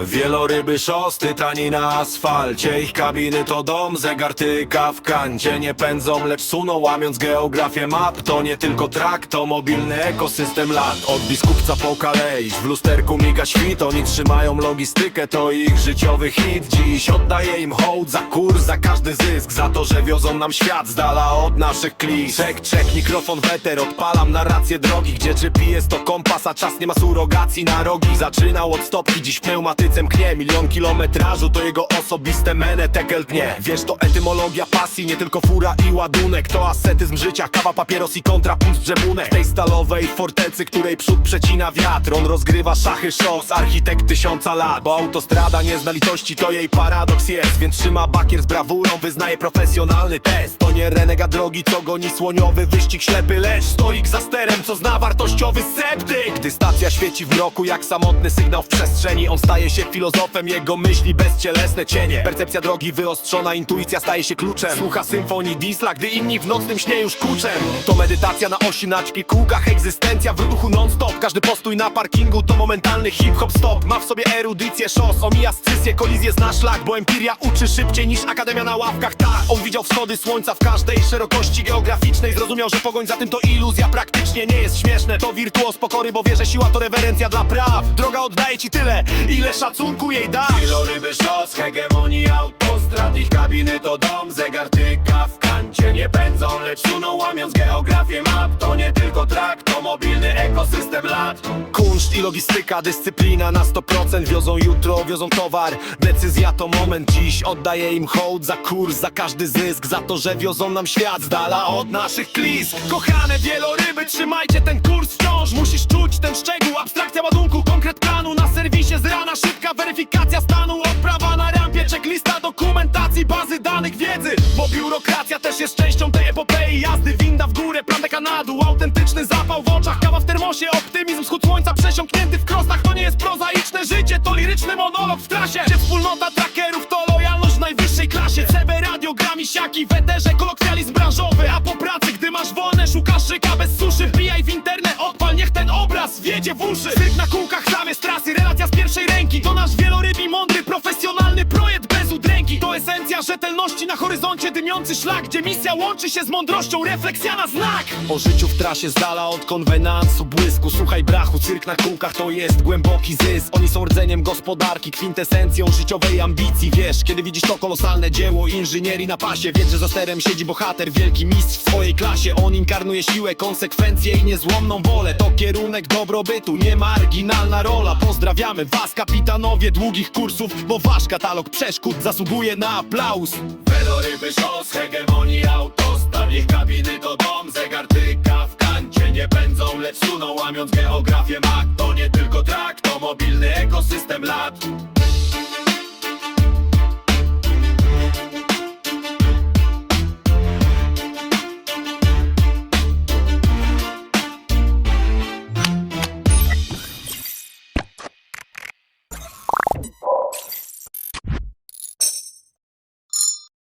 Wieloryby szosty tani na asfalcie. Ich kabiny to dom, zegar tyka w kancie. Nie pędzą, lecz suną łamiąc geografię. Map To nie tylko trak, to mobilny ekosystem lat. Od biskupca po kalej, w lusterku miga świt. Oni trzymają logistykę, to ich życiowy hit. Dziś oddaję im hołd za kurs, za każdy zysk. Za to, że wiozą nam świat z dala od naszych klis. Czek, czek, mikrofon weter, odpalam narrację drogi. Gdzie GPS to kompas, a czas nie ma surogacji. Na rogi Zaczynał od stopki, dziś Milion kilometrażu to jego osobiste mene tekel dnie. Wiesz to etymologia pasji, nie tylko fura i ładunek. To ascetyzm życia, kawa, papieros i kontrapunkt brzebunek Tej stalowej fortecy, której przód przecina wiatr. On rozgrywa szachy szos, architekt tysiąca lat. Bo autostrada nie zna litości, to jej paradoks jest. Więc trzyma bakier z brawurą, wyznaje profesjonalny test. To nie renega drogi, co goni słoniowy wyścig ślepy Lecz stoik za sterem, co zna wartościowy septyk Gdy stacja świeci w mroku, jak samotny sygnał w przestrzeni On staje się filozofem, jego myśli bezcielesne cienie. Percepcja drogi wyostrzona, intuicja staje się kluczem. Słucha symfonii Diesla, gdy inni w nocnym śnie już kuczem. To medytacja na osi naczki, kółkach, egzystencja w ruchu non-stop. Każdy postój na parkingu to momentalny hip-hop stop. Ma w sobie erudycję szos, omija scysję, kolizję zna szlak Bo empiria uczy szybciej niż akademia na ławkach Tak, on widział wschody słońca w każdej szerokości geograficznej. Zrozumiał, że pogoń za tym to iluzja, praktycznie nie jest śmieszne To wirtuoz pokory, bo wie, że siła to rewerencja dla praw. Droga oddaje ci tyle, ile szacunku jej Wieloryby szos, hegemonii autostrad. Ich kabiny to dom, zegar tyka w kancie. Nie pędzą, lecz suną łamiąc geografię map. To nie tylko trak, to mobilny ekosystem lat. Kunszt i logistyka, dyscyplina na 100% Wiozą jutro, wiozą towar. Decyzja to moment. Dziś Oddaję im hołd za kurs, za każdy zysk. Za to, że wiozą nam świat z dala od naszych klis. Kochane wieloryby, trzymajcie ten kurs wciąż danych wiedzy Bo biurokracja też jest częścią tej epopei. Jazdy, winda w górę, plan Kanadu Autentyczny zapał w oczach, kawa w termosie Optymizm, wschód słońca przesiąknięty w krosach To nie jest prozaiczne życie, to liryczny monolog w trasie. Gdzie wspólnota trackerów to lojalność w najwyższej klasie. CB radio, gra misiaki, w eterze kolokwializm branżowy. A po pracy, gdy masz wolne, szukasz szyka bez suszy. Wbijaj w internet, odpal, niech ten obraz wjedzie w uszy. Cyrk na kółkach, zamiast trasy, relacja z pierwszej ręki. To nasz wielorybi, mądry, profesjonalny projekt Esencja rzetelności na horyzoncie dymiący szlak Gdzie misja łączy się z mądrością, refleksja na znak. O życiu w trasie z dala od konwenansu, błysku Słuchaj brachu, cyrk na kółkach to jest głęboki zysk. Oni są rdzeniem gospodarki, kwintesencją życiowej ambicji. Wiesz, kiedy widzisz to kolosalne dzieło inżynierii na pasie Wiedz, że za sterem siedzi bohater, wielki mistrz w swojej klasie. On inkarnuje siłę, konsekwencje i niezłomną wolę. To kierunek dobrobytu, nie marginalna rola. Pozdrawiamy was kapitanowie długich kursów Bo wasz katalog przeszkód zasługuje na aplauz. Weloryby szos, hegemonii autostrad. Ich kabiny to dom, zegar tyka w kancie. Nie pędzą, lecz suną łamiąc geografię mak